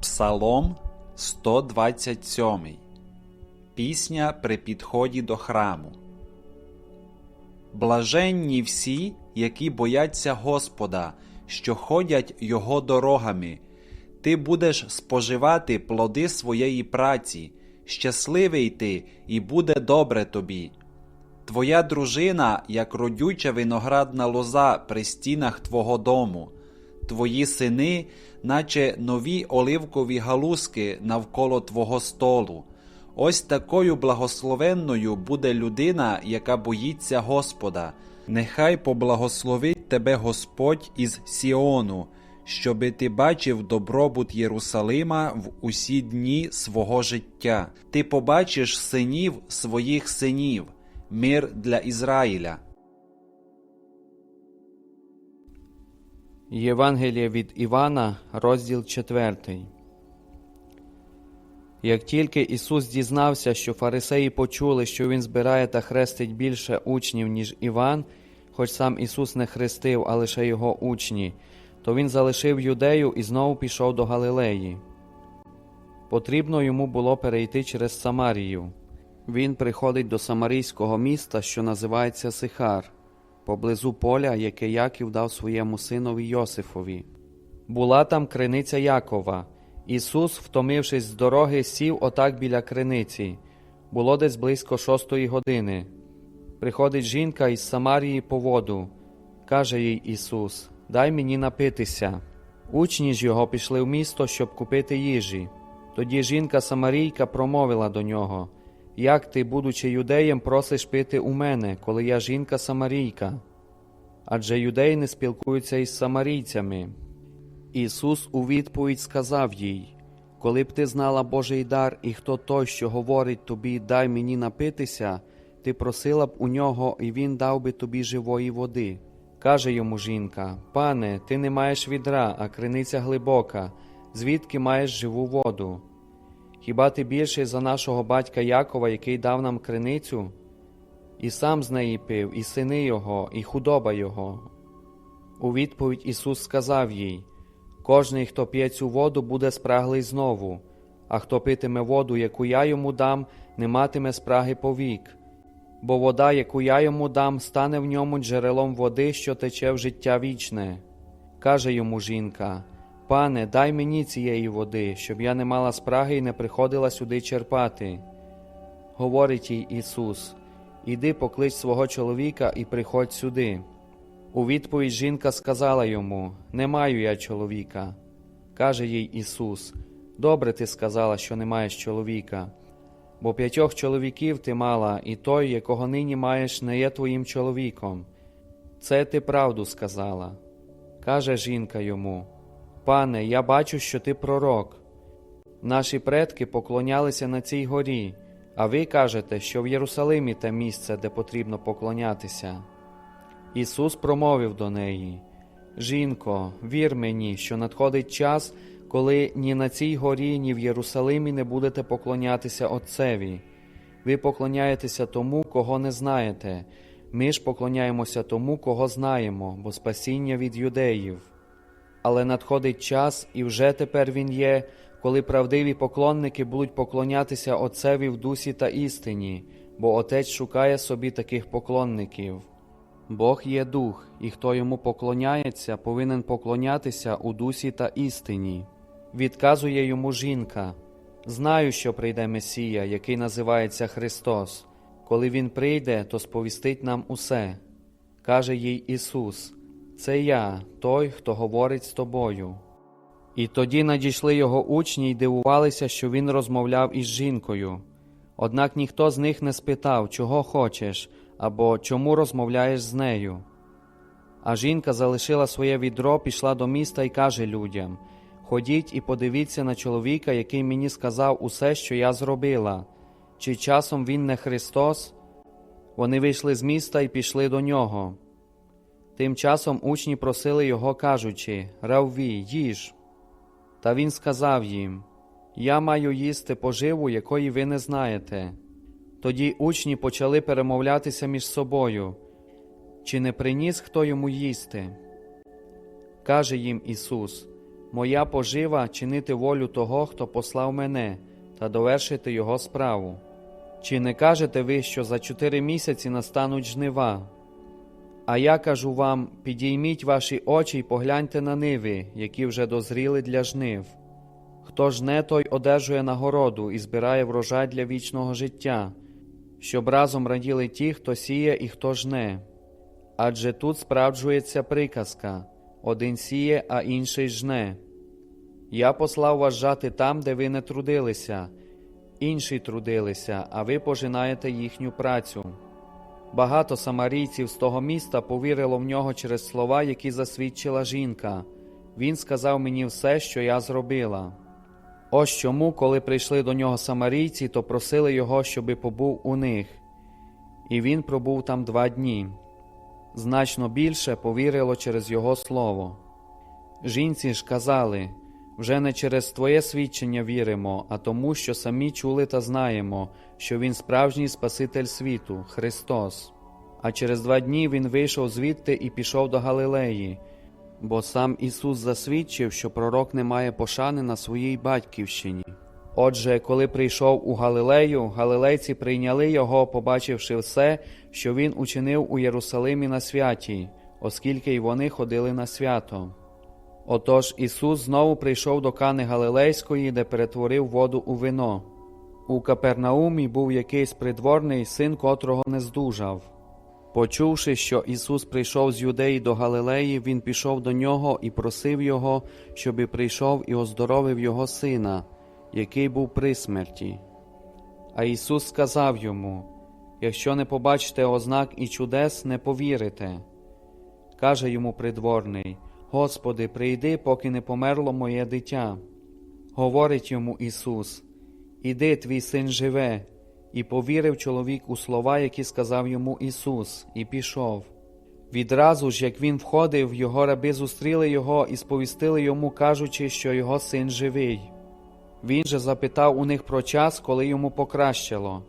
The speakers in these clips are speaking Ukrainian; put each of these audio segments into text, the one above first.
Псалом 127. Пісня при підході до храму. Блаженні всі, які бояться Господа, що ходять Його дорогами. Ти будеш споживати плоди своєї праці, щасливий ти, і буде добре тобі. Твоя дружина, як родюча виноградна лоза при стінах твого дому, твої сини, наче нові оливкові галузки навколо твого столу. Ось такою благословенною буде людина, яка боїться Господа. Нехай поблагословить тебе Господь із Сіону, щоби ти бачив добробут Єрусалима в усі дні свого життя. Ти побачиш синів своїх синів, мир для Ізраїля. Євангеліє від Івана, розділ 4. Як тільки Ісус дізнався, що фарисеї почули, що Він збирає та хрестить більше учнів, ніж Іван, хоч сам Ісус не хрестив, а лише його учні, то Він залишив юдею і знову пішов до Галилеї. Потрібно йому було перейти через Самарію. Він приходить до самарійського міста, що називається Сихар, поблизу поля, яке Яків дав своєму синові Йосифові. Була там криниця Якова. Ісус, втомившись з дороги, сів отак біля криниці. Було десь близько шостої години. Приходить жінка із Самарії по воду. Каже їй Ісус: Дай мені напитися. Учні ж його пішли в місто, щоб купити їжі. Тоді жінка Самарійка промовила до нього: Як ти, будучи юдеєм, просиш пити у мене, коли я жінка Самарійка? Адже юдеї не спілкуються із самарійцями. Ісус у відповідь сказав їй: Коли б ти знала Божий дар, і хто той, що говорить тобі, дай мені напитися, ти просила б у нього, і він дав би тобі живої води. Каже йому жінка: Пане, ти не маєш відра, а криниця глибока, звідки маєш живу воду? Хіба ти більший за нашого батька Якова, який дав нам криницю? І сам з неї пив, і сини його, і худоба його. У відповідь Ісус сказав їй: Кожний, хто п'є цю воду, буде спраглий знову, а хто питиме воду, яку я йому дам, не матиме спраги повік. Бо вода, яку я йому дам, стане в ньому джерелом води, що тече в життя вічне. Каже йому жінка: Пане, дай мені цієї води, щоб я не мала спраги і не приходила сюди черпати. Говорить їй Ісус: Іди поклич свого чоловіка і приходь сюди. У відповідь жінка сказала йому: Не маю я чоловіка. Каже їй Ісус: Добре ти сказала, що не маєш чоловіка, бо п'ятьох чоловіків ти мала, і той, якого нині маєш, не є твоїм чоловіком. Це ти правду сказала. Каже жінка йому: Пане, я бачу, що ти пророк. Наші предки поклонялися на цій горі, а ви кажете, що в Єрусалимі те місце, де потрібно поклонятися. Ісус промовив до неї: Жінко, вір мені, що надходить час, коли ні на цій горі, ні в Єрусалимі не будете поклонятися Отцеві. Ви поклоняєтеся тому, кого не знаєте. Ми ж поклоняємося тому, кого знаємо, бо спасіння від юдеїв. Але надходить час, і вже тепер він є, коли правдиві поклонники будуть поклонятися Отцеві в дусі та істині, бо Отець шукає собі таких поклонників. Бог є дух, і хто йому поклоняється, повинен поклонятися у дусі та істині. Відказує йому жінка: Знаю, що прийде Месія, який називається Христос. Коли Він прийде, то сповістить нам усе. Каже їй Ісус: Це я, той, хто говорить з тобою. І тоді надійшли його учні й дивувалися, що він розмовляв із жінкою. Однак ніхто з них не спитав, чого хочеш або чому розмовляєш з нею. А жінка залишила своє відро, пішла до міста і каже людям: Ходіть і подивіться на чоловіка, який мені сказав усе, що я зробила. Чи часом він не Христос? Вони вийшли з міста і пішли до нього. Тим часом учні просили його, кажучи Равві, їж. Та він сказав їм: Я маю їсти поживу, якої ви не знаєте. Тоді учні почали перемовлятися між собою, чи не приніс хто йому їсти? Каже їм Ісус: Моя пожива чинити волю того, хто послав мене, та довершити його справу. Чи не кажете ви, що за чотири місяці настануть жнива? А я кажу вам: підійміть ваші очі й погляньте на ниви, які вже дозріли для жнив. Хто жне, той одержує нагороду і збирає врожай для вічного життя, щоб разом раділи ті, хто сіє і хто жне. Адже тут справджується приказка один сіє, а інший жне. Я послав вас жати там, де ви не трудилися, інші трудилися, а ви пожинаєте їхню працю. Багато самарійців з того міста повірило в нього через слова, які засвідчила жінка. Він сказав мені все, що я зробила. Ось чому, коли прийшли до нього самарійці, то просили його, щоби побув у них. І він пробув там два дні. Значно більше повірило через його слово. Жінці ж казали вже не через твоє свідчення віримо, а тому, що самі чули та знаємо, що Він справжній Спаситель світу, Христос. А через два дні Він вийшов звідти і пішов до Галилеї, бо сам Ісус засвідчив, що пророк не має пошани на своїй батьківщині. Отже, коли прийшов у Галилею, галилейці прийняли його, побачивши все, що він учинив у Єрусалимі на святі, оскільки й вони ходили на свято. Отож Ісус знову прийшов до Кани Галилейської, де перетворив воду у вино. У Капернаумі був якийсь придворний, син котрого не здужав. Почувши, що Ісус прийшов з Юдеї до Галилеї, Він пішов до нього і просив Його, щоби прийшов і оздоровив його сина, який був при смерті. А Ісус сказав йому: Якщо не побачите ознак і чудес, не повірите. Каже йому придворний: Господи, прийди, поки не померло моє дитя. Говорить йому Ісус: Іди, твій син живе. І повірив чоловік у слова, які сказав йому Ісус, і пішов. Відразу ж, як він входив, його раби зустріли його і сповістили йому, кажучи, що його син живий. Він же запитав у них про час, коли йому покращило,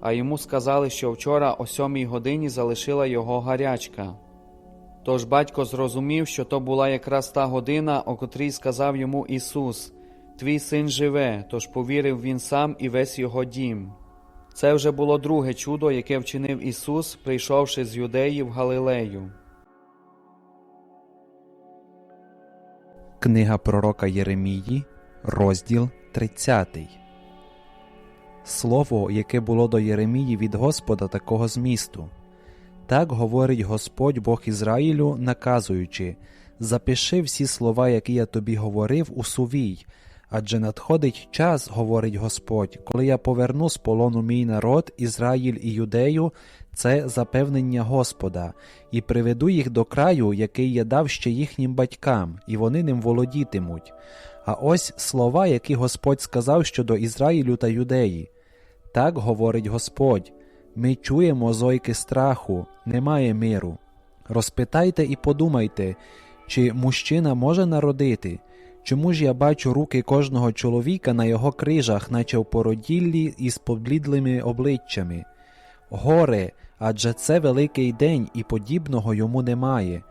а йому сказали, що вчора о сьомій годині залишила його гарячка. Тож батько зрозумів, що то була якраз та година, о котрій сказав йому Ісус: Твій син живе, тож повірив він сам і весь його дім. Це вже було друге чудо, яке вчинив Ісус, прийшовши з Юдеї в Галилею. Книга пророка Єремії, розділ 30. Слово, яке було до Єремії від Господа такого змісту. Так говорить Господь Бог Ізраїлю, наказуючи Запиши всі слова, які я тобі говорив, у сувій, адже надходить час, говорить Господь, коли я поверну з полону мій народ, Ізраїль і Юдею, це запевнення Господа, і приведу їх до краю, який я дав ще їхнім батькам, і вони ним володітимуть. А ось слова, які Господь сказав щодо Ізраїлю та Юдеї. Так говорить Господь. Ми чуємо зойки страху, немає миру. Розпитайте і подумайте, чи мужчина може народити? Чому ж я бачу руки кожного чоловіка на його крижах, наче в породіллі із поблідлими обличчями? Горе, адже це великий день, і подібного йому немає.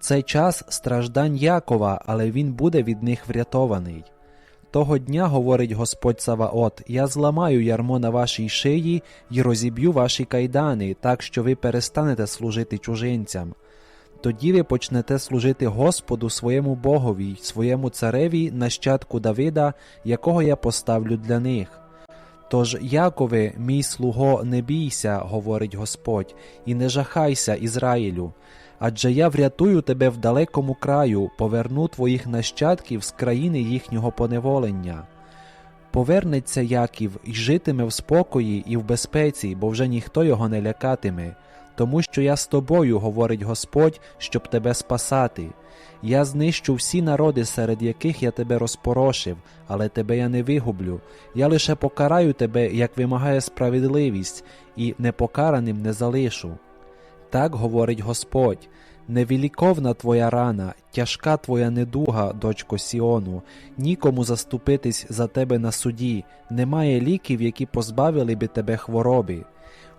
Це час страждань Якова, але він буде від них врятований. Того дня, говорить Господь Саваот, я зламаю ярмо на вашій шиї і розіб'ю ваші кайдани, так що ви перестанете служити чужинцям. Тоді ви почнете служити Господу своєму Богові, своєму цареві, нащадку Давида, якого я поставлю для них. Тож, Якове, мій слуго, не бійся, говорить Господь, і не жахайся, Ізраїлю, адже я врятую тебе в далекому краю, поверну твоїх нащадків з країни їхнього поневолення. Повернеться Яків і житиме в спокої і в безпеці, бо вже ніхто його не лякатиме, тому що я з тобою, говорить Господь, щоб тебе спасати. Я знищу всі народи, серед яких я тебе розпорошив, але тебе я не вигублю. Я лише покараю тебе, як вимагає справедливість, і непокараним не залишу. Так говорить Господь. Невіліковна твоя рана, тяжка твоя недуга, дочко Сіону, нікому заступитись за тебе на суді, немає ліків, які позбавили би тебе хвороби.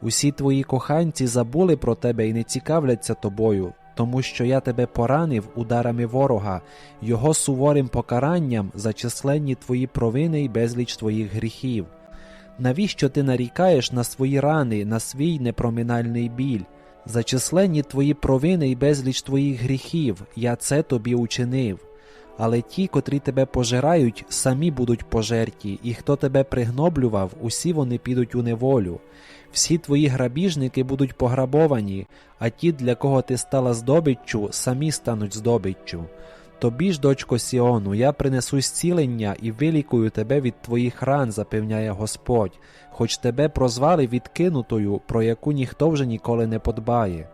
Усі твої коханці забули про тебе і не цікавляться тобою, тому що я тебе поранив ударами ворога, його суворим покаранням за численні твої провини й безліч твоїх гріхів. Навіщо ти нарікаєш на свої рани, на свій непроминальний біль? За численні твої провини й безліч твоїх гріхів я це тобі учинив. Але ті, котрі тебе пожирають, самі будуть пожерті, і хто тебе пригноблював, усі вони підуть у неволю. Всі твої грабіжники будуть пограбовані, а ті, для кого ти стала здобиччю, самі стануть здобиччю. Тобі ж, дочко Сіону, я принесу зцілення і вилікую тебе від твоїх ран, запевняє Господь, хоч тебе прозвали відкинутою, про яку ніхто вже ніколи не подбає.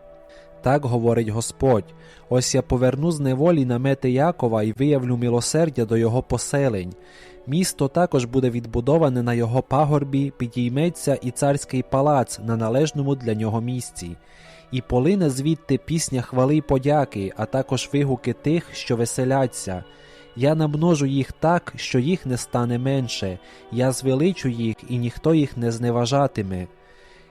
Так говорить Господь: ось я поверну з неволі намети Якова і виявлю милосердя до його поселень. Місто також буде відбудоване на його пагорбі, підійметься і царський палац на належному для нього місці. І полине звідти пісня хвали й подяки, а також вигуки тих, що веселяться. Я намножу їх так, що їх не стане менше, я звеличу їх, і ніхто їх не зневажатиме.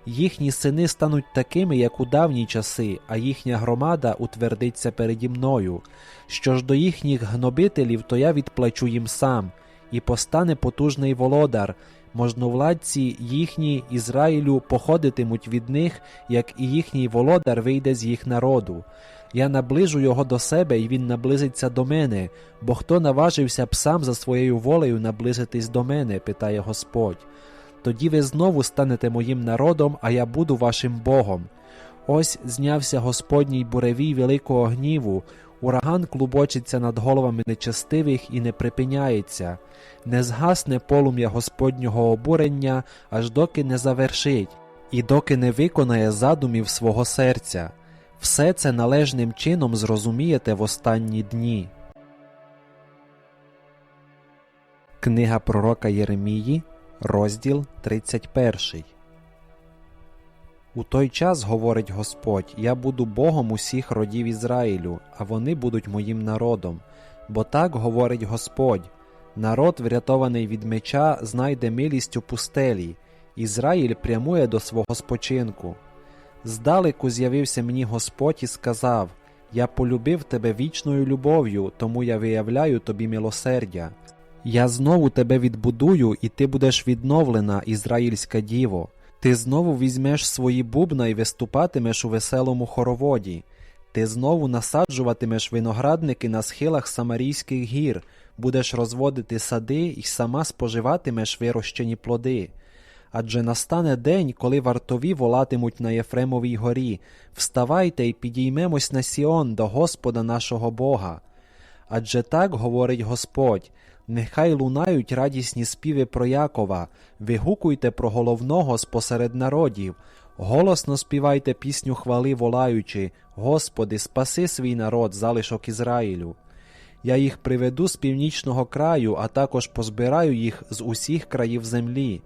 Їхні сини стануть такими, як у давні часи, а їхня громада утвердиться переді мною. Що ж до їхніх гнобителів, то я відплачу їм сам, і постане потужний володар. Можновладці їхні Ізраїлю походитимуть від них, як і їхній володар вийде з їх народу. Я наближу його до себе, і він наблизиться до мене, бо хто наважився б сам за своєю волею наблизитись до мене, питає Господь. Тоді ви знову станете моїм народом, а я буду вашим Богом. Ось знявся Господній буревій великого гніву, ураган клубочиться над головами нечестивих і не припиняється, не згасне полум'я Господнього обурення, аж доки не завершить, і доки не виконає задумів свого серця. Все це належним чином зрозумієте в останні дні. Книга пророка Єремії, розділ 31. У той час, говорить Господь, я буду Богом усіх родів Ізраїлю, а вони будуть моїм народом. Бо так говорить Господь: народ, врятований від меча, знайде милість у пустелі, Ізраїль прямує до свого спочинку. Здалеку з'явився мені Господь і сказав: Я полюбив тебе вічною любов'ю, тому я виявляю тобі милосердя. Я знову тебе відбудую, і ти будеш відновлена, Ізраїльська діво. Ти знову візьмеш свої бубна і виступатимеш у веселому хороводі. Ти знову насаджуватимеш виноградники на схилах Самарійських гір, будеш розводити сади і сама споживатимеш вирощені плоди. Адже настане день, коли вартові волатимуть на Єфремовій горі Вставайте і підіймемось на Сіон до Господа нашого Бога. Адже так говорить Господь. Нехай лунають радісні співи про Якова, вигукуйте про головного спосеред народів, голосно співайте пісню хвали, волаючи, Господи, спаси свій народ, залишок Ізраїлю. Я їх приведу з північного краю, а також позбираю їх з усіх країв землі.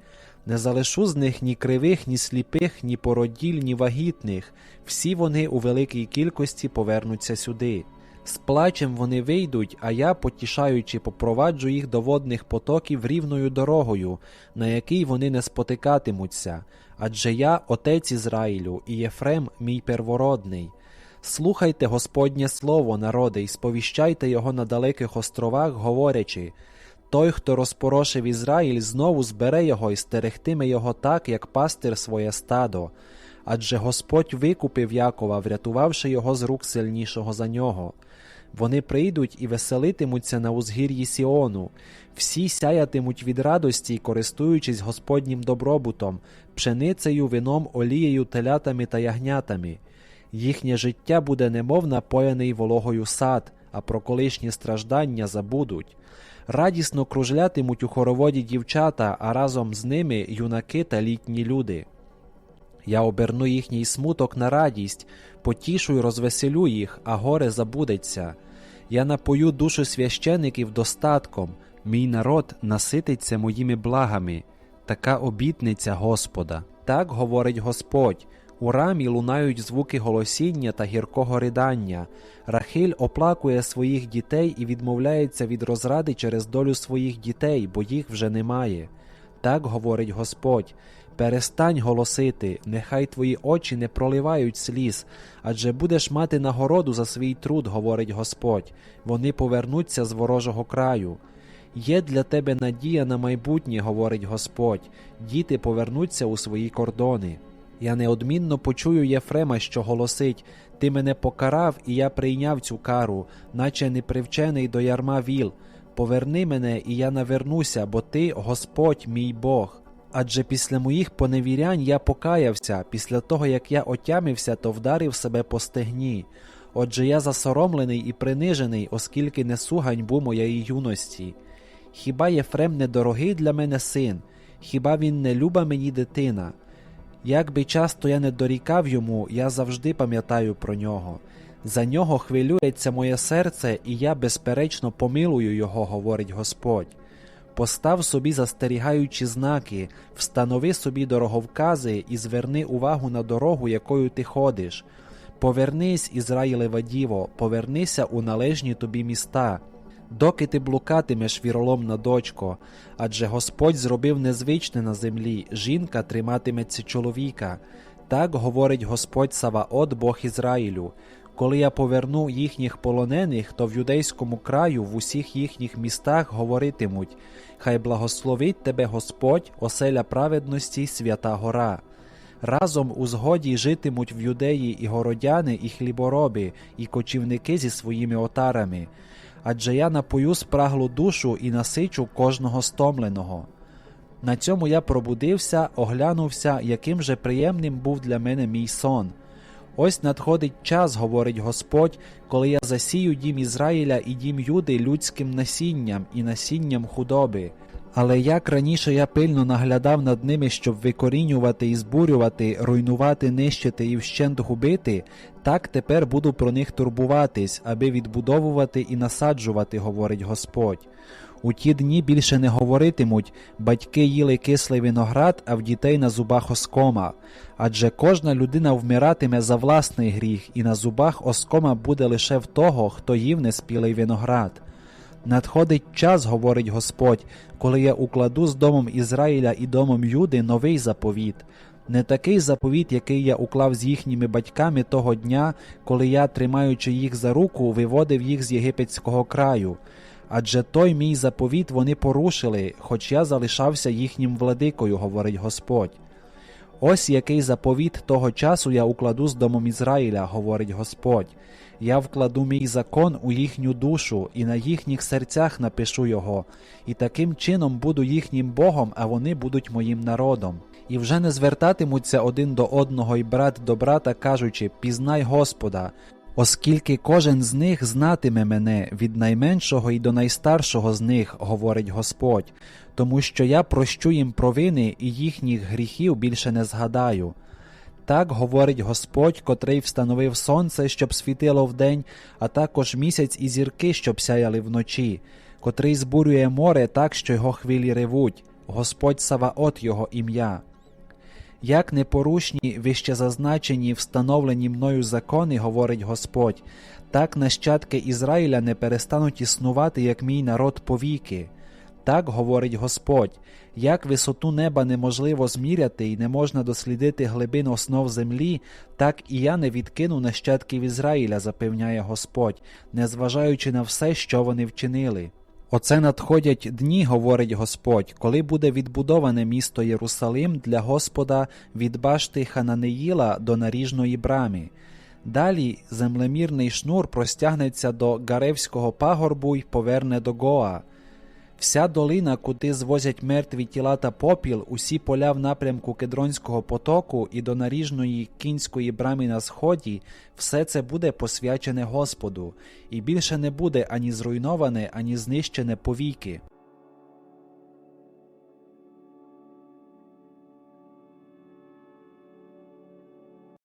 Не залишу з них ні кривих, ні сліпих, ні породіль, ні вагітних, всі вони у великій кількості повернуться сюди. З плачем вони вийдуть, а я, потішаючи, попроваджу їх до водних потоків рівною дорогою, на якій вони не спотикатимуться, адже я отець Ізраїлю, і Єфрем мій первородний. Слухайте Господнє слово, народи, і сповіщайте його на далеких островах, говорячи той, хто розпорошив Ізраїль, знову збере його і стерегтиме його так, як пастир своє стадо. Адже Господь викупив Якова, врятувавши його з рук сильнішого за нього. Вони прийдуть і веселитимуться на узгір'ї Сіону, всі сяятимуть від радості, користуючись Господнім добробутом, пшеницею, вином, олією, телятами та ягнятами. Їхнє життя буде немов напояний вологою сад, а про колишні страждання забудуть. Радісно кружлятимуть у хороводі дівчата, а разом з ними юнаки та літні люди. Я оберну їхній смуток на радість, потішу й розвеселю їх, а горе забудеться. Я напою душу священиків достатком, мій народ насититься моїми благами. Така обітниця Господа. Так говорить Господь. У рамі лунають звуки голосіння та гіркого ридання. Рахиль оплакує своїх дітей і відмовляється від розради через долю своїх дітей, бо їх вже немає. Так говорить Господь: Перестань голосити, нехай твої очі не проливають сліз, адже будеш мати нагороду за свій труд, говорить Господь. Вони повернуться з ворожого краю. Є для тебе надія на майбутнє, говорить Господь. Діти повернуться у свої кордони. Я неодмінно почую Єфрема, що голосить Ти мене покарав, і я прийняв цю кару, наче непривчений до ярма віл. Поверни мене, і я навернуся, бо ти Господь мій Бог. Адже після моїх поневірянь я покаявся, після того як я отямився, то вдарив себе по стегні. Отже, я засоромлений і принижений, оскільки несу ганьбу моєї юності. Хіба Єфрем не дорогий для мене син? Хіба він не люба мені дитина? Як би часто я не дорікав йому, я завжди пам'ятаю про нього. За нього хвилюється моє серце, і я безперечно помилую його, говорить Господь. Постав собі застерігаючі знаки, встанови собі дороговкази і зверни увагу на дорогу, якою ти ходиш. Повернись, Ізраїлева діво, повернися у належні тобі міста. Доки ти блукатимеш, віроломна дочко, адже Господь зробив незвичне на землі, жінка триматиметься чоловіка. Так говорить Господь Саваот, Бог Ізраїлю. Коли я поверну їхніх полонених, то в юдейському краю в усіх їхніх містах говоритимуть Хай благословить тебе Господь, оселя праведності, свята гора. Разом у згоді житимуть в юдеї і городяни, і хлібороби, і кочівники зі своїми отарами. Адже я напою спраглу душу і насичу кожного стомленого. На цьому я пробудився, оглянувся, яким же приємним був для мене мій сон. Ось надходить час, говорить Господь, коли я засію дім Ізраїля і дім Юди людським насінням і насінням худоби. Але як раніше я пильно наглядав над ними, щоб викорінювати і збурювати, руйнувати, нищити і вщент губити, так тепер буду про них турбуватись, аби відбудовувати і насаджувати, говорить Господь. У ті дні більше не говоритимуть батьки їли кислий виноград, а в дітей на зубах оскома. Адже кожна людина вмиратиме за власний гріх, і на зубах оскома буде лише в того, хто їв неспілий виноград. Надходить час, говорить Господь, коли я укладу з домом Ізраїля і домом Юди новий заповіт. Не такий заповіт, який я уклав з їхніми батьками того дня, коли я, тримаючи їх за руку, виводив їх з єгипетського краю. Адже той мій заповіт вони порушили, хоч я залишався їхнім владикою, говорить Господь. Ось який заповіт того часу я укладу з домом Ізраїля, говорить Господь. Я вкладу мій закон у їхню душу, і на їхніх серцях напишу його, і таким чином буду їхнім Богом, а вони будуть моїм народом. І вже не звертатимуться один до одного і брат до брата, кажучи Пізнай Господа, оскільки кожен з них знатиме мене від найменшого і до найстаршого з них, говорить Господь, тому що я прощу їм провини і їхніх гріхів більше не згадаю. Так говорить Господь, котрий встановив сонце, щоб світило вдень, а також місяць і зірки, щоб сяяли вночі, котрий збурює море так, що його хвилі ревуть, Господь Саваот його ім'я. Як непорушні, вище зазначені, встановлені мною закони, говорить Господь, так нащадки Ізраїля не перестануть існувати, як мій народ повіки. Так говорить Господь, як висоту неба неможливо зміряти і не можна дослідити глибин основ землі, так і я не відкину нащадків Ізраїля, запевняє Господь, незважаючи на все, що вони вчинили. Оце надходять дні, говорить Господь, коли буде відбудоване місто Єрусалим для Господа від башти Хананеїла до наріжної брами. Далі землемірний шнур простягнеться до Гаревського пагорбу й поверне до Гоа. Вся долина, куди звозять мертві тіла та попіл, усі поля в напрямку Кедронського потоку і до наріжної кінської брами на сході, все це буде посвячене Господу, і більше не буде ані зруйноване, ані знищене повіки.